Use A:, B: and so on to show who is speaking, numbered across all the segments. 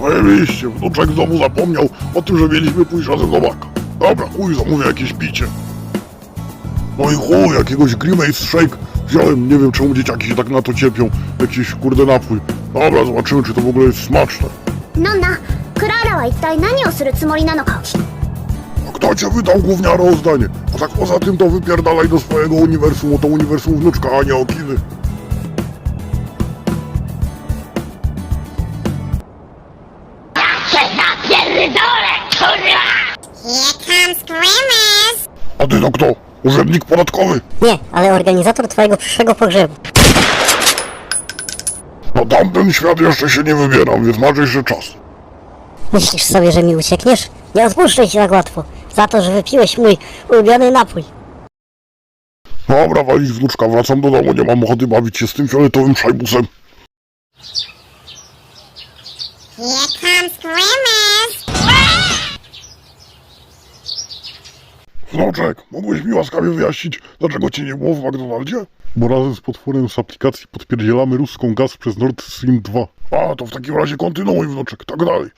A: Zajebiście, wnuczek znowu zapomniał o tym, że mieliśmy pójść razem do baka. Dobra, chuj, zamówię jakieś picie. No i chuj, jakiegoś Grimace Shake wziąłem, nie wiem czemu dzieciaki się tak na to cierpią, jakiś kurde napój. Dobra, zobaczymy czy to w ogóle jest smaczne.
B: なんだクラーラは一体何をするつもりなのか
A: A kto cię wydał gówniaro o zdanie? A tak poza tym to wypierdalaj do swojego uniwersum, o to uniwersum wnuczka, a nie okiny.
B: Here comes Grimace!
A: A ty to kto? Urzędnik podatkowy?
C: Nie, ale organizator twojego przyszłego pogrzebu.
A: Na tamten świat jeszcze się nie wybieram, więc masz jeszcze czas.
C: Myślisz sobie, że mi uciekniesz? Nie odpuszczę ci tak łatwo. Za to, że wypiłeś mój ulubiony napój.
A: Dobra, walić wnuczka, wracam do domu, nie mam ochoty bawić się z tym fioletowym szajbusem.
B: Here comes Grimace!
A: Wnuczek, mógłbyś mi łaskawie wyjaśnić, dlaczego cię nie było w McDonaldzie? Bo razem z potworem z aplikacji podpierdzielamy ruską gaz przez Nord Stream 2. A, to w takim razie kontynuuj, wnuczek, tak dalej.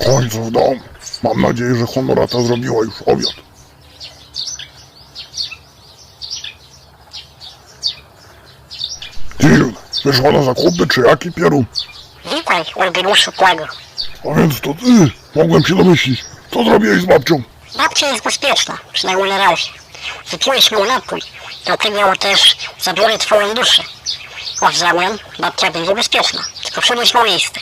A: W końcu w domu. Mam nadzieję, że Honorata zrobiła już obiad. Dziwne, wyszła na zakupy, czy jaki pierun?
C: Witaj, Eugeniuszu Plago.
A: A więc to ty, mogłem się domyślić. Co zrobiłeś z babcią?
C: Babcia jest bezpieczna, przynajmniej na razie. Wypiłeś mój napój, dlatego też zabiorę twoją duszę. A w zamian babcia będzie bezpieczna, tylko przynieś mu miejsce.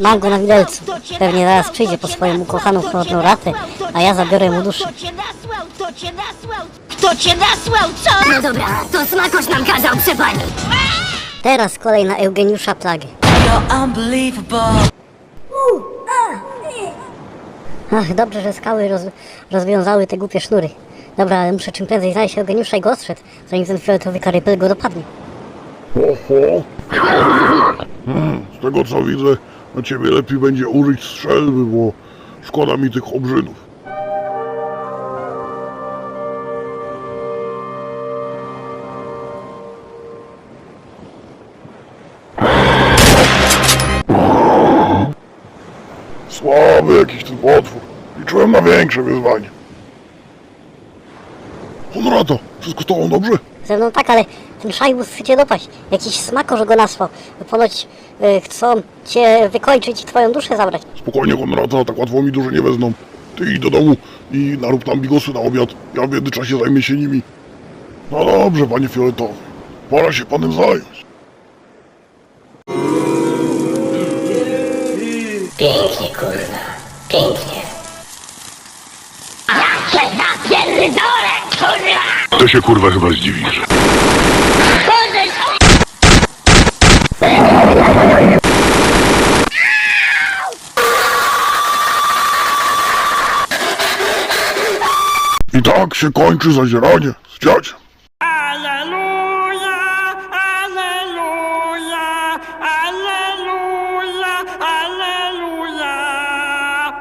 C: Mam go na widelcu. Pewnie zaraz przyjdzie po swoją ukochaną honoratę, a ja zabiorę mu duszę.
D: Kto cię nasłał? Kto cię nasłał? Kto cię nasłał? Co?
B: No dobra, to smakosz nam kazał przepalić.
C: Teraz kolej na Eugeniusza Plagę.
D: You're unbelievable.
C: Ach, dobrze, że skały roz, rozwiązały te głupie sznury. Dobra, ale muszę czym prędzej znaleźć Eugeniusza i go ostrzec, zanim ten fioletowy karypel go dopadnie.
A: Oho. Hmm, z tego co widzę, na ciebie lepiej będzie użyć strzelby, bo szkoda mi tych obrzydów. Słaby jakiś ten potwór. Liczyłem na większe wyzwanie. Honorata, wszystko z tobą dobrze?
C: Ze mną tak, ale ten szajbus chce cię dopaść. Jakiś smakorz go nasłał. Ponoć y, chcą cię wykończyć i twoją duszę zabrać.
A: Spokojnie, Konrada, tak łatwo mi duże nie wezmą. Ty idź do domu i narób tam bigosy na obiad. Ja w międzyczasie zajmę się nimi. No dobrze, panie fioletowy. Pora się panem zająć.
E: Pięknie, kurwa. Pięknie.
A: Ty się kurwa chyba zdziwisz. I tak się kończy zadzieranie z.